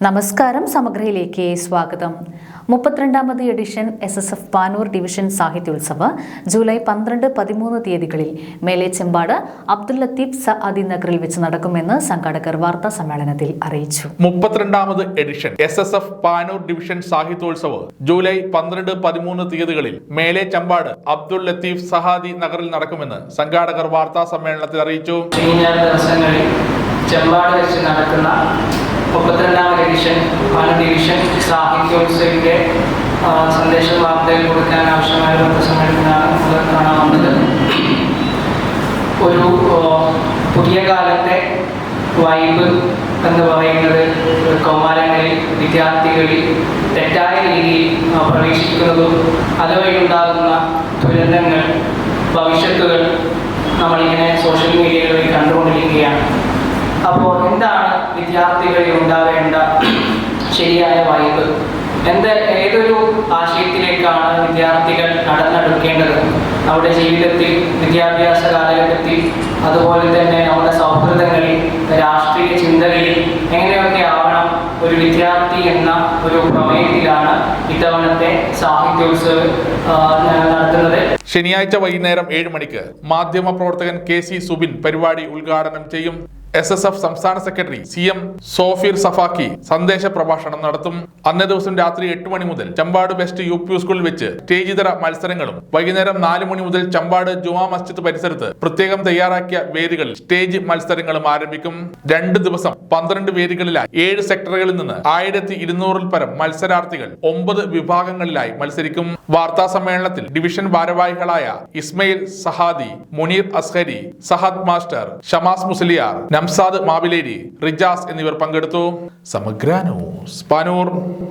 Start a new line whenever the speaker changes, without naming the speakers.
നമസ്കാരം സമഗ്രയിലേക്ക് സ്വാഗതം. മുപ്പത്തിരണ്ടാമത് edition S S F Panoor division Sahityotsav July പന്ത്രണ്ട് പതിമൂന്ന് തീയതികളിൽ മേലെ ചെമ്പാട് അബ്ദുൽ ലത്തീഫ് സഅദി നഗറിൽ വെച്ച് നടക്കുമെന്ന് സംഘാടകർ വാർത്താ സമ്മേളനത്തിൽ അറിയിച്ചു.
മുപ്പത്തിരണ്ടാമത് edition S S F Panoor division Sahityotsav July പന്ത്രണ്ട് പതിമൂന്ന് തീയതികളിൽ മേലെ ചെമ്പാട് അബ്ദുൾ ലത്തീഫ് സഹാദി നഗറിൽ നടക്കുമെന്ന് സംഘാടകർ വാർത്താ സമ്മേളനത്തിൽ അറിയിച്ചു.
ചെമ്പാട് വെച്ച് നടക്കുന്ന മുപ്പത്തിരണ്ടാമത് എഡിഷൻ പാല ഡിവിഷൻ സാഹിത്യോത്സവിന്റെ സന്ദേശ വാർത്തകൾ കൊടുക്കാൻ ആവശ്യമായ പത്രസമ്മേളനത്തിനാണ് നമ്മൾ വന്നത്. ഒരു പുതിയ കാലത്തെ വൈബ് എന്ന് പറയുന്നത് കൗമാരങ്ങളിൽ വിദ്യാർത്ഥികളിൽ തെറ്റായ രീതിയിൽ പ്രവേശിക്കുന്നതും അതുവഴി ഉണ്ടാകുന്ന ദുരന്തങ്ങൾ ഭവിഷ്യത്തുകൾ നമ്മളിങ്ങനെ സോഷ്യൽ മീഡിയയിൽ കണ്ടുകൊണ്ടിരിക്കുകയാണ്. വിദ്യാർത്ഥികളിൽ ഉണ്ടാവേണ്ട ശരിയായ വൈബ്. എന്ത് ഏതൊരു ആശയത്തിലേക്കാണ് വിദ്യാർത്ഥികൾ നടന്നെടുക്കേണ്ടത്? നമ്മുടെ ജീവിതത്തിൽ വിദ്യാഭ്യാസ കാലഘട്ടത്തിൽ അതുപോലെ തന്നെ നമ്മുടെ സൗഹൃദങ്ങളിൽ രാഷ്ട്രീയ ചിന്തകളിൽ എങ്ങനെയൊക്കെ ആവണം ഒരു വിദ്യാർത്ഥി എന്ന ഒരു പ്രമേയത്തിലാണ് ഇത്തവണത്തെ സാഹിത്യോത്സവ് നടത്തുന്നത്.
ശനിയാഴ്ച വൈകുന്നേരം ഏഴ് മണിക്ക് മാധ്യമ പ്രവർത്തകൻ കെ സി സുബിൻ പരിപാടി ഉദ്ഘാടനം ചെയ്യും. എസ് എസ് എഫ് സംസ്ഥാന secretary C M Sofir Safaqi സന്ദേശ പ്രഭാഷണം നടത്തും. അന്നേ ദിവസം രാത്രി എട്ട് മണി മുതൽ ചമ്പാട് ബെസ്റ്റ് യു പി സ്കൂളിൽ വെച്ച് സ്റ്റേജ് ഇതര മത്സരങ്ങളും വൈകുന്നേരം നാല് മണി മുതൽ ചമ്പാട് ജുമാ മസ്ജിദ് പരിസരത്ത് പ്രത്യേകം തയ്യാറാക്കിയ വേദികളിൽ സ്റ്റേജ് മത്സരങ്ങളും ആരംഭിക്കും. രണ്ട് ദിവസം പന്ത്രണ്ട് വേദികളിലായി ഏഴ് സെക്ടറുകളിൽ നിന്ന് ആയിരത്തി ഇരുന്നൂറിൽ പരം മത്സരാർത്ഥികൾ ഒമ്പത് വിഭാഗങ്ങളിലായി മത്സരിക്കും. വാർത്താ സമ്മേളനത്തിൽ ഡിവിഷൻ ഭാരവാഹികളായ ഇസ്മയിൽ സഹാദി മുനീർ അസ്ഹരി സഹദ് മാസ്റ്റർ ഷമാസ് മുസ്ലിയാർ നംസാദ് മാവിലേരി റിജാസ് എന്നിവർ പങ്കെടുത്തു. സമഗ്ര ന്യൂസ് പാനൂർ.